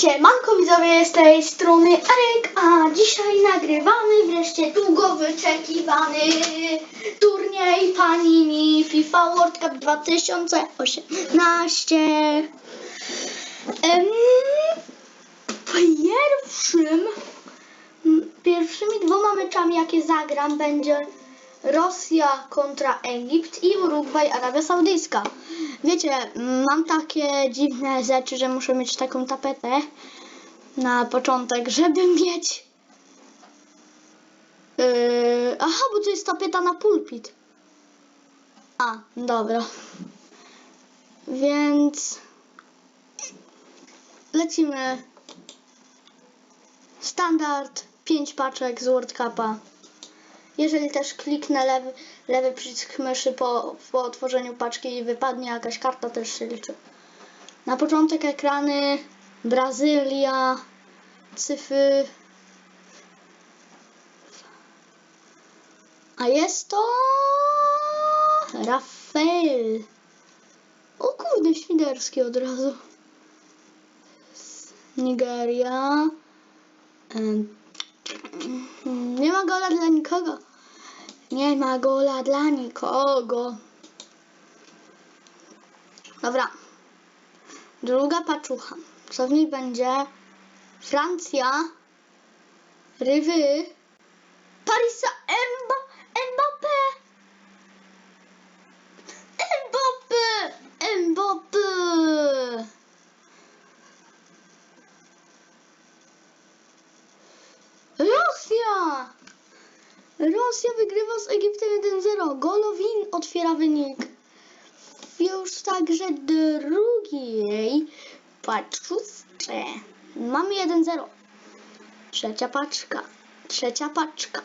Siemanko widzowie, z tej strony Arek, a dzisiaj nagrywamy wreszcie długo wyczekiwany turniej Panini FIFA World Cup 2018. Em, pierwszym, pierwszymi dwoma meczami jakie zagram będzie Rosja kontra Egipt i Urugwaj, Arabia Saudyjska. Wiecie, mam takie dziwne rzeczy, że muszę mieć taką tapetę na początek, żeby mieć. Yy, aha, bo to jest tapeta na pulpit. A, dobra. Więc lecimy. Standard 5 paczek z World Cupa. Jeżeli też kliknę lewy, lewy przycisk myszy po, po otworzeniu paczki i wypadnie jakaś karta, też się liczy. Na początek ekrany Brazylia, cyfry. A jest to Rafael. O kurde, świderski od razu. Nigeria. Nie ma gola dla nikogo. Nie ma gola dla nikogo. Dobra. Druga paczucha. Co w niej będzie? Francja. Rywy. Parisa Rosja wygrywa z Egiptem 1-0. Golowin otwiera wynik. Już także drugiej paczce. Mamy 1-0. Trzecia paczka. Trzecia paczka.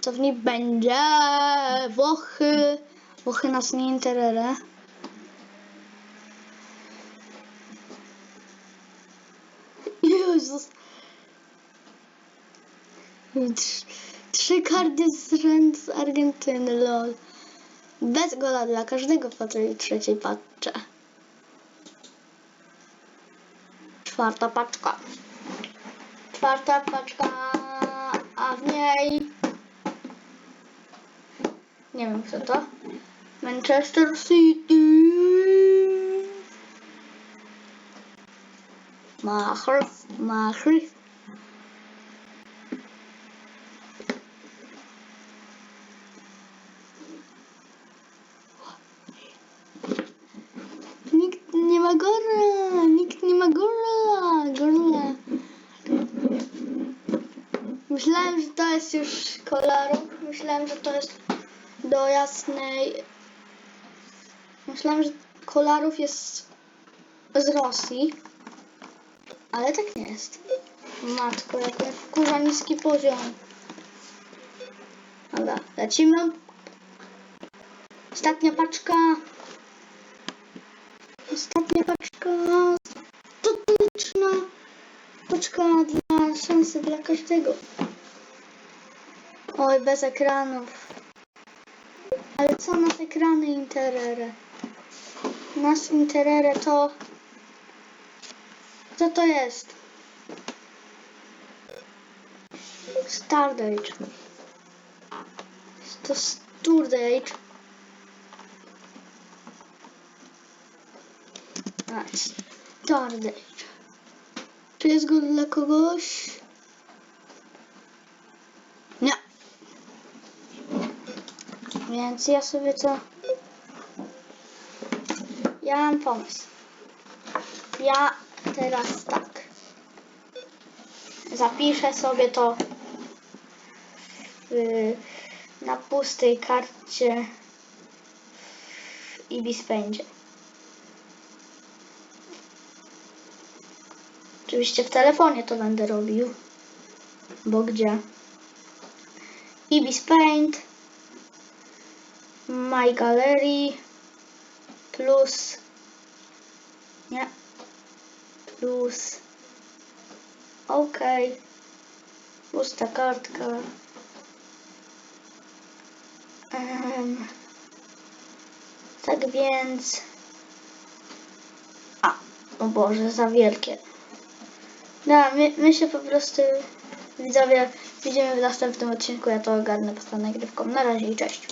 Co w niej będzie? Włochy. Włochy nas nie interesuje. Jezus. Trzy karty z rzędu z Argentyny, lol. Bez gola dla każdego po tej trzeciej paczce. Czwarta paczka. Czwarta paczka, a w niej... Nie wiem kto to. Manchester City. Mahrez, Mahrez. Nikt nie ma gola, nikt nie ma gola, gola. Myślałem, że to jest już kolorów. Myślałem, że to jest do jasnej. Myślałem, że kolarów jest z Rosji. Ale tak nie jest. Matko, jak mnie wkurza niski poziom. Dobra, lecimy. Ostatnia paczka. Ostatnia paczka. Totyczna paczka dla szansy dla każdego. Oj, bez ekranów. Ale co nas ekrany interere? Nas interere to... Co to jest? Stardate. To Stardate. Nice. Stardate. Czy jest go dla kogoś? Nie. Więc ja sobie co? Ja mam pomysł. Ja teraz tak. Zapiszę sobie to w, na pustej karcie w Ibis Oczywiście w telefonie to będę robił. Bo gdzie? Ibis Paint. My Gallery. Plus. Nie. Plus. OK. Pusta kartka. Em, tak więc. A, o Boże, za wielkie. No, my, my się po prostu widzowie widzimy w następnym odcinku. Ja to ogarnę poza nagrywką. Na razie i cześć.